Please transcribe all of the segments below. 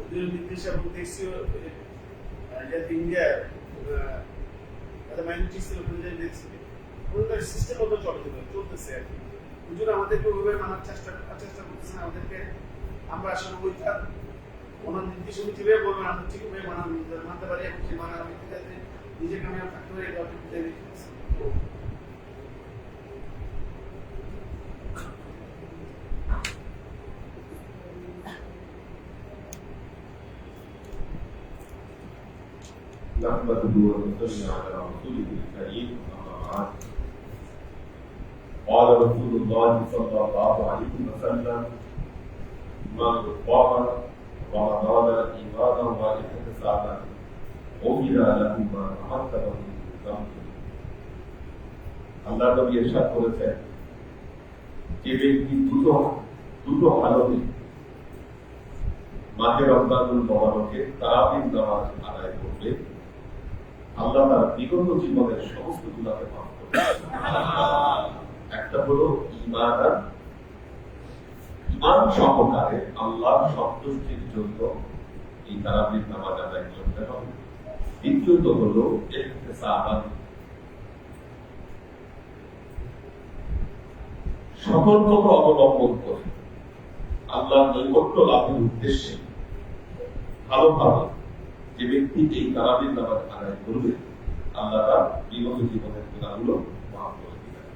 উদ্যোগ নির্দেশে এবং দেখছি যে ইন্ডিয়া মাইনরিটি ছিল ওদের সিস্টেম মতো চলে চলতেছে আর কি। হুজুর আমাদেরকে ওইভাবে মানার চেষ্টা চেষ্টা করতেছেন আমাদেরকে আমরা আসলে ওইটা ওনার নির্দেশ অনুযায়ী বলবেন আমরা ঠিকভাবে মানান মানতে পারি, এবং সেই মানার ভিত্তিতে নিজেকে আমি থাকতে পারি, এটা نحمده ونصلي على رسوله الكريم اما بعد قال رسول الله صلى الله عليه وسلم من قام رمضان ايمانا واحتسابا غفر له ما تقدم من ذنبه আল্লাহ নবী এরশাদ করেছেন যে ব্যক্তি দুটো দুটো হালতে মাহে রমজানুল মোবারকে তারাবির নামাজ আদায় করবে আল্লাহ তার বিগত জীবনের সমস্ত মাফ করবে একটা হলো ইমান ইমান সহকারে সন্তুষ্টির জন্য এই তারাবির নামাজ আদায় করতে হবে। দ্বিতীয়ত হলো সতর্কতা অবলম্বন করে। আল্লাহ নৈকট্য লাভের উদ্দেশ্যে ভালোভাবে যে ব্যক্তি এই নামাজ আদায় করবে আল্লাহ তার বিগত জীবনের গুণাগুলো মাফ করে দিবেন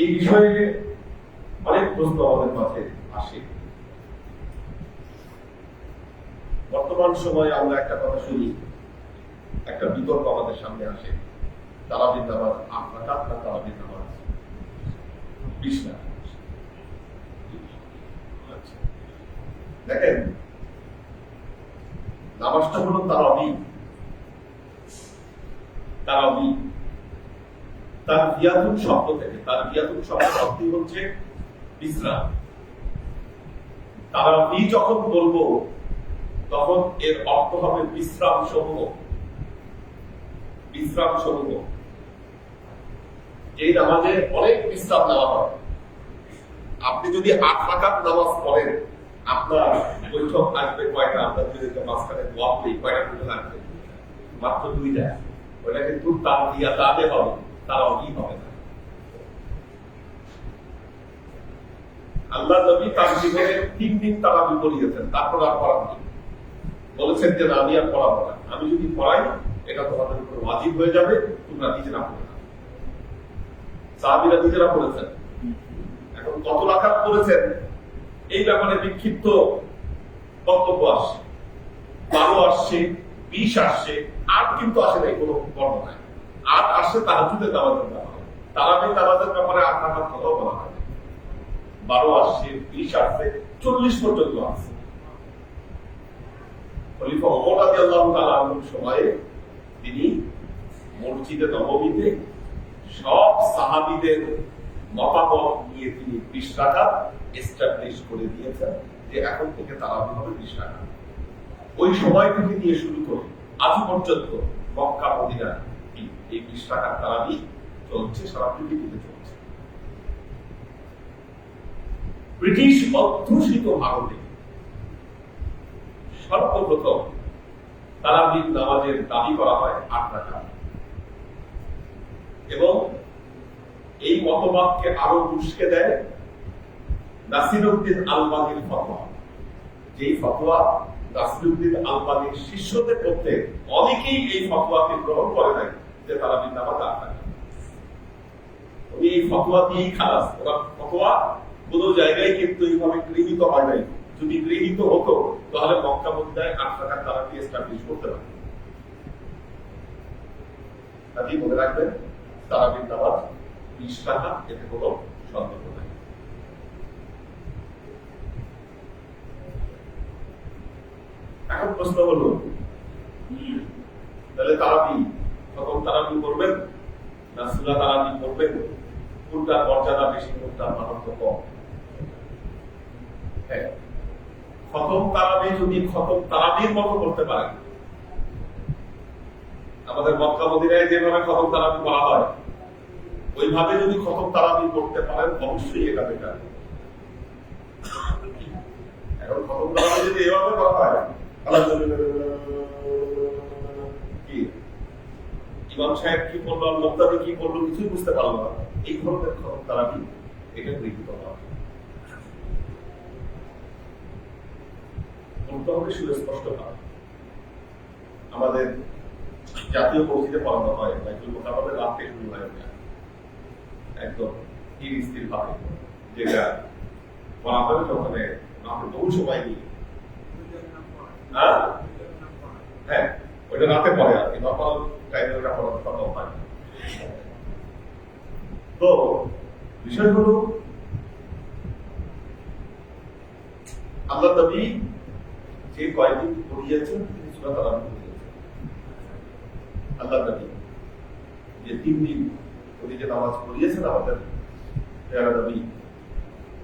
এই বিষয়ে অনেক প্রশ্ন আমাদের মাঝে আসে। বর্তমান সময়ে আমরা একটা কথা শুনি, একটা বিতর্ক আমাদের সামনে আসে। তারাবির নামাজ আট রাকাত না তারাবির বিশ রাকাত আচ্ছা। দেখেন, নামাজটা হলো তারাবি। তারাবি। তার বিয়াতুন শব্দ থেকে, তার বিয়াতুন শব্দ হচ্ছে বিশ্রাম তারাবি যখন বলব, তখন এর অর্থ হবে বিশ্রাম সমূহ বিশ্রাম সমূহ এই নামাজে অনেক বিশ্রাম নেওয়া হয়। আপনি যদি আট রাকাত নামাজ পড়েন আপনার বৈঠক আসবে কয়টা? আপনার মাঝখানে কয়টা বৈঠক আসবে? মাত্র দুইটা। ওটা কিন্তু তার দিয়া তাতে হবে হবে না? আল্লাহ নবী তার জীবনে তিন দিন তারা তারপর আর পড়াননি বলেছেন যে আমি আর পড়াবো না। আমি যদি পড়াই এটা তোমাদের উপর ওয়াজিব হয়ে যাবে, তোমরা নিজেরা পড়ে না। সাহাবিরা নিজেরা পড়েছেন এখন কত রাখাত করেছেন? এই ব্যাপারে বিক্ষিপ্ত বক্তব্য আসছে। বারো আসছে, বিশ আসছে, আট কিন্তু আসে নাই, কোনো বর্ণনায় আট আসছে তাহাজুদের নামাজের ব্যাপারে তারাবি নামাজের ব্যাপারে আট রাখাত কথাও বলা হয় বারো আসছে, বিশ আসছে, চল্লিশ পর্যন্ত আসছে। খলিফা ওমর রাদিয়াল্লাহু তাআলা আনহুর সময়ে তিনি মসজিদে নববীতে সব সাহাবীদের মতামত নিয়ে তিনি বিশ টাকা এস্টাবলিশ করে দিয়েছেন যে এখন থেকে তারাবি হবে বিশ টাকা ওই সময় থেকে নিয়ে শুরু করে আজ পর্যন্ত মক্কা মদিনা এই- বিশ টাকার তারাবি চলছে, সারা পৃথিবীতে চলছে। ব্রিটিশ অধ্যুষিত ভারতে সর্বপ্রথম তারাবির নামাজের দাবি করা হয় আট টাকা এবং এই মতবাদকে আরও উস্কে দেয় নাসিরুদ্দিন আলবানির ফতোয়া। যেই ফতোয়া নাসিরুদ্দিন শিষ্যদের মধ্যে অনেকেই এই ফতোয়াকে গ্রহণ করে নাই যে তারা বিদ্যাবাদ উনি এই ফতোয়া দিয়েই খালাস। ওরা ফতোয়া জায়গায় কিন্তু এইভাবে গৃহীত হয় নাই। যদি গৃহীত হতো, তাহলে মক্কা মদিনায় আট তারা এস্টাবলিশ করতে পারে কাজেই মনে রাখবেন? তারাবির নামাজ বিশ টাকা এতে কোনো সন্দেহ নাই। প্রশ্ন হলো, তাহলে তারাবি খতম তারাবি করবেন না সুরা তারাবি করবেন কোনটার মর্যাদা বেশি কোনটার মাহাত্ম কম? হ্যাঁ। খতম তারাবি যদি খতম তারাবির মতো করতে পারেন। আমাদের মক্কা মদিনায় যেভাবে খতম তারাবি করা হয়, ওইভাবে যদি খতম তারাবি করতে পারেন, অবশ্যই এটা বেটার এখন খতম তারাবি যদি এভাবে করা হয় কি ইমাম সাহেব কি আর মুক্তাদি কি করল কিছুই বুঝতে পারল না। এই ধরনের এটা গৃহীত হবে সুস্পষ্ট আমাদের জাতীয় মসজিদে পড়ানো হয় বাইতুল মোকাররমে রাতে শুরু হয়। একদম স্থির স্থির ভাবে যেটা পড়া হবে ওখানে রাতে বহু সময় নিয়ে হ্যাঁ? হ্যাঁ ওইটা রাতে আর কি হয় তো বিষয় হলো আল্লাহ নবী যে কয়েকদিন পড়িয়েছেন তিনি সুরা তালাম পড়িয়েছেন আল্লাহ নবী যে তিন দিন নামাজ পড়িয়েছেন, আমাদের নবী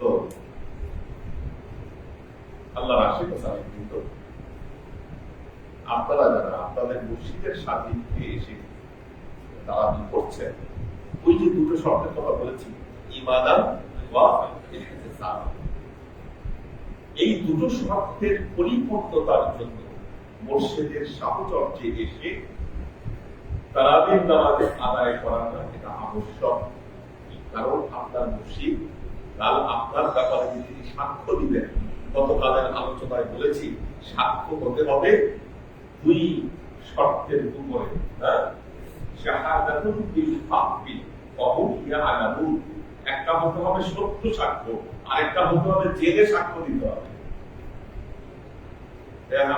তো আল্লাহর আশীর্বাদ আমি কিন্তু আপনারা যারা আপনাদের মসজিদের সান্নিধ্যে এসে তারাবি করছেন, ওই যে দুটো শর্তের কথা বলেছি ইমাদান এই দুটো শর্তের পরিপূর্ণতার জন্য মসজিদের সাহচর্যে এসে তারাবির নামাজ আদায় করাটা এটা আবশ্যক। কারণ আপনার মসজিদ কাল আপনার ব্যাপারে যে সাক্ষ্য দিবেন গতকালের আলোচনায় বলেছি, সাক্ষ্য হতে হবে দুই শর্তের উপরে হ্যাঁ? একটা হতে হবে সত্য সাক্ষ্য, আরেকটা হতে হবে জেনে সাক্ষ্য দিতে হবে।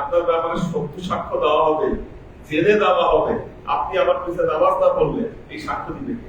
আপনার ব্যাপারে সত্য সাক্ষ্য দেওয়া হবে, জেনে দেওয়া হবে। আপনি আমার পিছনে নামাজ না পড়লে এই সাক্ষ্য দিবে কে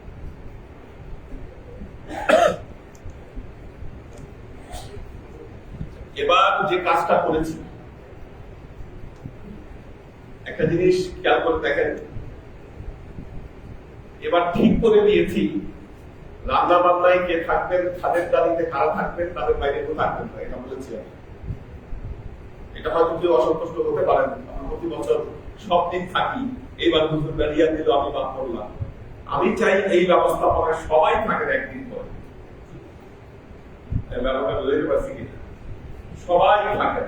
এবার যে কাজটা করেছি, একটা জিনিস খেয়াল করে দেখেন। এবার ঠিক করে নিয়েছি, রান্না বান্নায় কে থাকবেন, খাদের দাঁড়িতে কারা থাকবেন, তাদের বাইরে কেউ থাকবেন না, এটা বলেছি আমি। এটা হয়তো কেউ অসন্তুষ্ট হতে পারেন আমি প্রতি বছর সব দিন থাকি। এইবার হুজুর দাঁড়িয়ে দিল, আমি বাদ করলাম। আমি চাই এই ব্যবস্থাপনায় সবাই থাকেন একদিন পরে ব্যাপারটা বুঝতে পারছি কিনা? সবাই থাকেন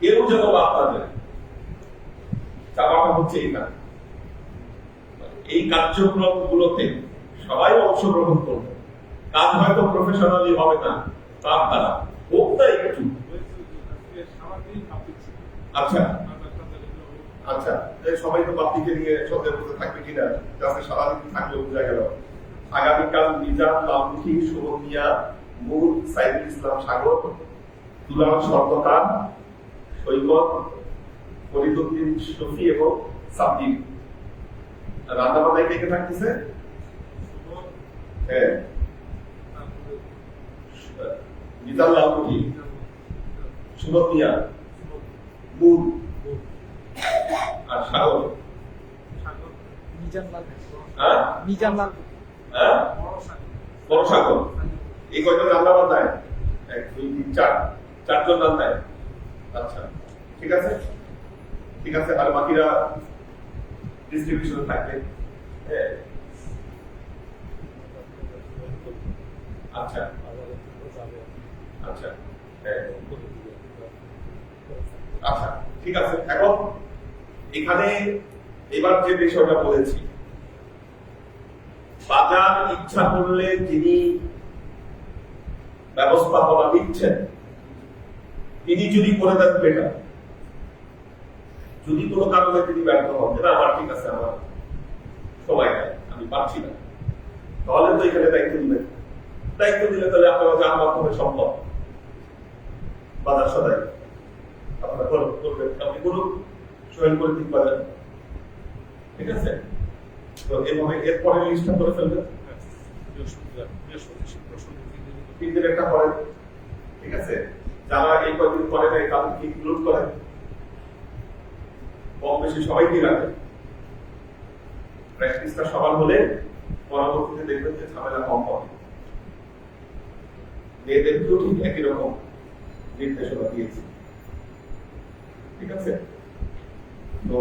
কেউ যেন বাদ না চাপাটা হচ্ছে এটা এই কার্যক্রম গুলোতে সবাই অংশগ্রহণ করবে। কাজ হয়তো প্রফেশনালি হবে না, তার দ্বারা। হোক না একটু। আচ্ছা। আচ্ছা। সবাই তো বাপ্তিকে নিয়ে সন্ধ্যের মধ্যে থাকবে কিনা? আজকে সারাদিন থাকলে বোঝা গেল। আগামীকাল নিজাম লালমুখী সুমন মিয়া মূল সাইদুল ইসলাম সাগর দুলাল সর্দকার সৈকত ফরিদুদ্দিন শফি এবং সাব্বির। রান্না বান্নায় কে কে থাকতেছে? হ্যাঁ। নিজাম লালমুখী সুমন মিয়া। মূল। আর সাগর। মিজানলাল হ্যাঁ? হ্যাঁ? বড় সাগর। এই কয়জন রান্না বান্নায় এক, দুই, তিন, চার। চারজন রান্নায় আচ্ছা ঠিক আছে? ঠিক আছে, আর বাকিরা ডিস্ট্রিবিউশনে থাকবে। আচ্ছা আচ্ছা আচ্ছা ঠিক আছে। এখন এখানে এবার যে বিষয়টা বলেছি, বাজার ইচ্ছা করলে যিনি ব্যবস্থাপনা দিচ্ছেন তিনি যদি করে দেন বেটার যদি কোনো কারণে তিনি ব্যর্থ হন যে না আমার ঠিক আছে, আমার সময় আমি পারছি না। তাহলে তো এখানে দায়িত্ব দিবেন। দায়িত্ব দিলে তাহলে আপনারা যার মাধ্যমে সম্ভব। বাজার সদাই। আপনারা করবেন। আপনি করুন সহায় করে দিতে পারেন ঠিক আছে? তো এভাবে এরপরে লিস্টটা করে ফেলবেন। তিন দিন একটা করেন ঠিক আছে? যারা এই কয়েকদিন করে নাই তাদেরকে ইনক্লুড কম বেশি সবাইকে রাখেন? প্র্যাকটিসটা সবার হলে পরবর্তীতে দেখবেন যে ঝামেলা কম হবে ঠিক একই রকম নির্দেশনা দিয়েছি। ঠিক আছে? তো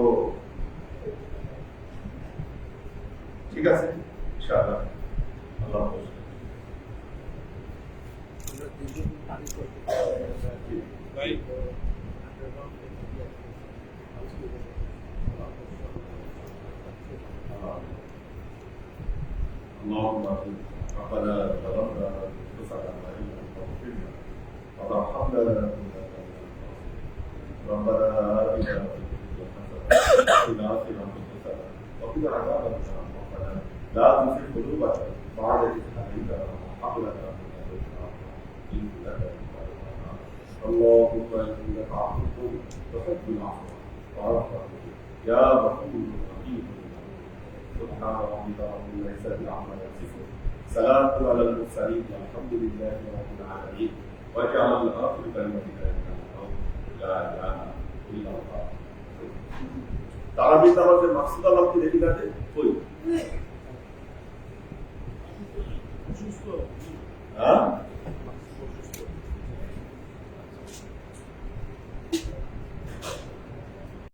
ঠিক আছে, ইনশাআল্লাহ। আল্লাহ اللهم ربنا ظلمنا انفسنا وان لم تغفر لنا وترحمنا ربنا آتنا في الدنيا حسنة وقنا عذاب النار. ربنا لا تزغ قلوبنا اللهم إنك عفو تحب العفو فاعف عنا. يا غفور رحيم سبحان ربك رب العزة عما يصفون سلام على المرسلين والحمد لله رب العالمين واجعل الآخر كلمتك لا إله إلا الله তারাবির নামাজের মাকসুদ আলমকে দেখি কাটে কই হ্যাঁ